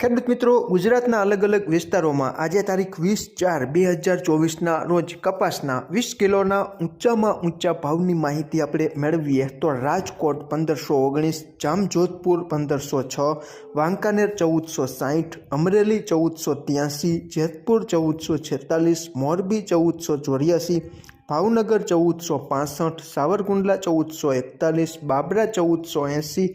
ખેડૂત મિત્રો, ગુજરાતના અલગ અલગ વિસ્તારોમાં આજે તારીખ વીસ ચાર બે હજાર ચોવીસના રોજ કપાસના વીસ કિલોના ઊંચામાં ઊંચા ભાવની માહિતી આપણે મેળવીએ તો રાજકોટ પંદરસો ઓગણીસ, જામજોધપુર પંદરસો છ, વાંકાનેર ચૌદસો સાહીઠ, અમરેલી ચૌદસો ત્યાંસી, જેતપુર ચૌદસો છેતાલીસ, મોરબી ચૌદસો ચોર્યાસી, ભાવનગર ચૌદસો પાસઠ, સાવરકુંડલા ચૌદસો એકતાલીસ, બાબરા ચૌદસો એંસી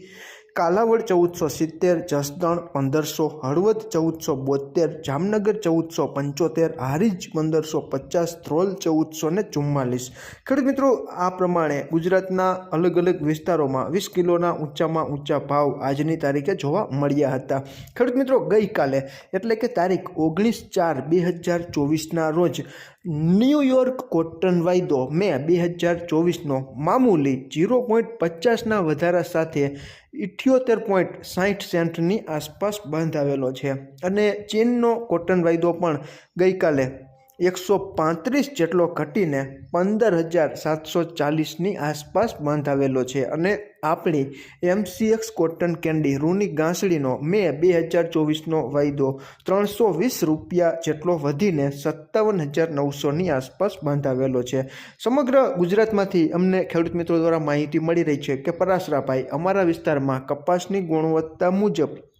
કાલાવડ ચૌદસો સિત્તેર, જસદણ પંદરસો, હળવદ ચૌદસો બોતેર જામનગર ચૌદસો પંચોતેર, હારીજ પંદરસો પચાસ, ધ્રોલ ચૌદસો ને ચુમ્માલીસ. ખેડૂત મિત્રો, આ પ્રમાણે ગુજરાતના અલગ અલગ વિસ્તારોમાં વીસ કિલોના ઊંચામાં ઊંચા ભાવ આજની તારીખે જોવા મળ્યા હતા. ખેડૂત મિત્રો, ગઈકાલે એટલે કે તારીખ ઓગણીસ ચાર બે હજાર ચોવીસના રોજ ન્યૂયોર્ક કોટન વાયદો મે બે હજાર ચોવીસનો મામૂલી જીરો પોઈન્ટ પચાસના વધારા સાથે ઇઠ્યોતેર પોઈન્ટ સાઠ સેન્ટની આસપાસ બંધ આવેલો છે. અને ચીનનો કોટન વાયદો પણ ગઈકાલે એકસો પાંત્રીસ જેટલો ઘટીને પંદર હજાર સાતસો ચાલીસની આસપાસ બંધાવેલો છે અને આપણી એમસીએક્સ કોટન કેન્ડી રૂની ગાંસડીનો મે બે હજાર ચોવીસનો વાયદો ત્રણસો વીસ રૂપિયા જેટલો વધીને સત્તાવન હજાર નવસોની આસપાસ બંધાવેલો છે. સમગ્ર ગુજરાતમાંથી અમને ખેડૂત મિત્રો દ્વારા માહિતી મળી રહી છે કે પરાસરાભાઈ, અમારા વિસ્તારમાં કપાસની ગુણવત્તા મુજબ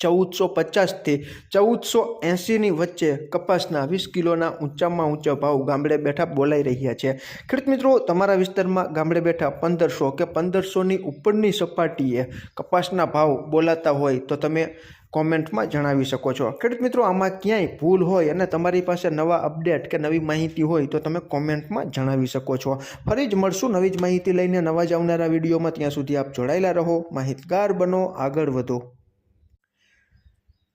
ચૌદસો પચાસથી ચૌદસો એંસીની વચ્ચે કપાસના વીસ કિલોના ઊંચામાં ઊંચા ભાવ ગામડે બેઠા બોલાઈ રહ્યા છે. ખેડૂત મિત્રો, તમારા વિસ્તારમાં ગામડે બેઠા પંદરસો કે પંદરસોની ઉપરની સપાટીએ કપાસના ભાવ બોલાતા હોય તો તમે કોમેન્ટમાં જણાવી શકો છો. ખેડૂત મિત્રો, આમાં ક્યાંય ભૂલ હોય અને તમારી પાસે નવા અપડેટ કે નવી માહિતી હોય તો તમે કોમેન્ટમાં જણાવી શકો છો. ફરી જ મળશું નવી જ માહિતી લઈને નવા જ આવનારા વિડીયોમાં. ત્યાં સુધી આપ જોડાયેલા રહો. માહિતગાર બનો, આગળ વધો.